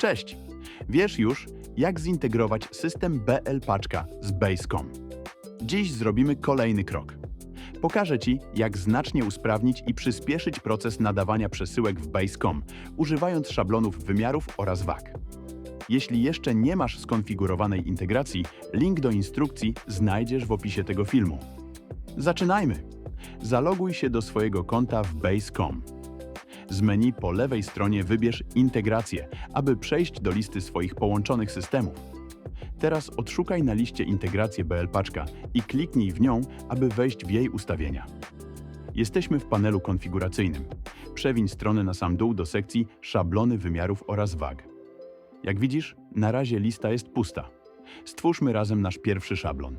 Cześć! Wiesz już, jak zintegrować system BL Paczka z Basecom. Dziś zrobimy kolejny krok. Pokażę Ci, jak znacznie usprawnić i przyspieszyć proces nadawania przesyłek w Basecom, używając szablonów wymiarów oraz wag. Jeśli jeszcze nie masz skonfigurowanej integracji, link do instrukcji znajdziesz w opisie tego filmu. Zaczynajmy! Zaloguj się do swojego konta w Basecom. Z menu po lewej stronie wybierz Integrację, aby przejść do listy swoich połączonych systemów. Teraz odszukaj na liście integrację BL Paczka i kliknij w nią, aby wejść w jej ustawienia. Jesteśmy w panelu konfiguracyjnym. Przewiń stronę na sam dół do sekcji Szablony wymiarów oraz wag. Jak widzisz, na razie lista jest pusta. Stwórzmy razem nasz pierwszy szablon.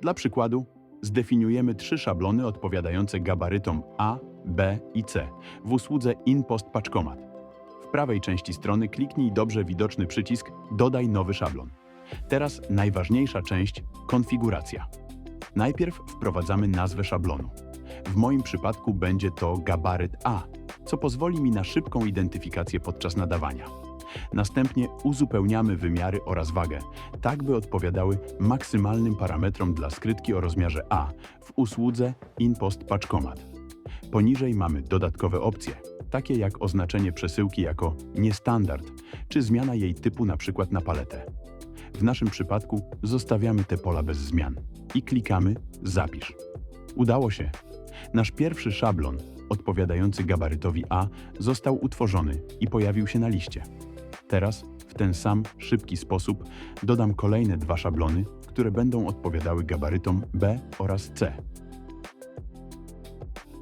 Dla przykładu, zdefiniujemy trzy szablony odpowiadające gabarytom A, B i C w usłudze InPost Paczkomat. W prawej części strony kliknij dobrze widoczny przycisk Dodaj nowy szablon. Teraz najważniejsza część konfiguracja. Najpierw wprowadzamy nazwę szablonu. W moim przypadku będzie to gabaryt A, co pozwoli mi na szybką identyfikację podczas nadawania. Następnie uzupełniamy wymiary oraz wagę, tak by odpowiadały maksymalnym parametrom dla skrytki o rozmiarze A w usłudze InPost Paczkomat. Poniżej mamy dodatkowe opcje, takie jak oznaczenie przesyłki jako niestandard, czy zmiana jej typu np. na paletę. W naszym przypadku zostawiamy te pola bez zmian i klikamy Zapisz. Udało się. Nasz pierwszy szablon, odpowiadający gabarytowi A, został utworzony i pojawił się na liście. Teraz, w ten sam szybki sposób, dodam kolejne dwa szablony, które będą odpowiadały gabarytom B oraz C.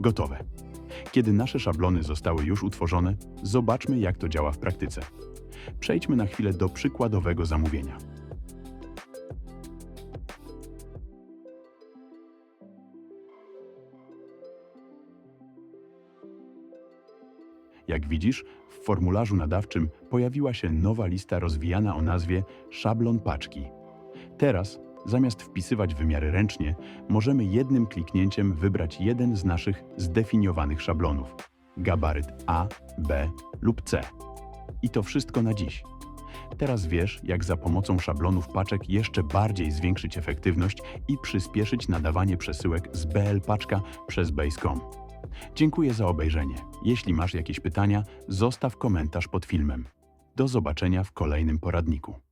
Gotowe. Kiedy nasze szablony zostały już utworzone, zobaczmy, jak to działa w praktyce. Przejdźmy na chwilę do przykładowego zamówienia. Jak widzisz, w formularzu nadawczym pojawiła się nowa lista rozwijana o nazwie szablon paczki. Teraz, zamiast wpisywać wymiary ręcznie, możemy jednym kliknięciem wybrać jeden z naszych zdefiniowanych szablonów gabaryt A, B lub C. I to wszystko na dziś. Teraz wiesz, jak za pomocą szablonów paczek jeszcze bardziej zwiększyć efektywność i przyspieszyć nadawanie przesyłek z BL Paczka przez Basecom. Dziękuję za obejrzenie. Jeśli masz jakieś pytania, zostaw komentarz pod filmem. Do zobaczenia w kolejnym poradniku.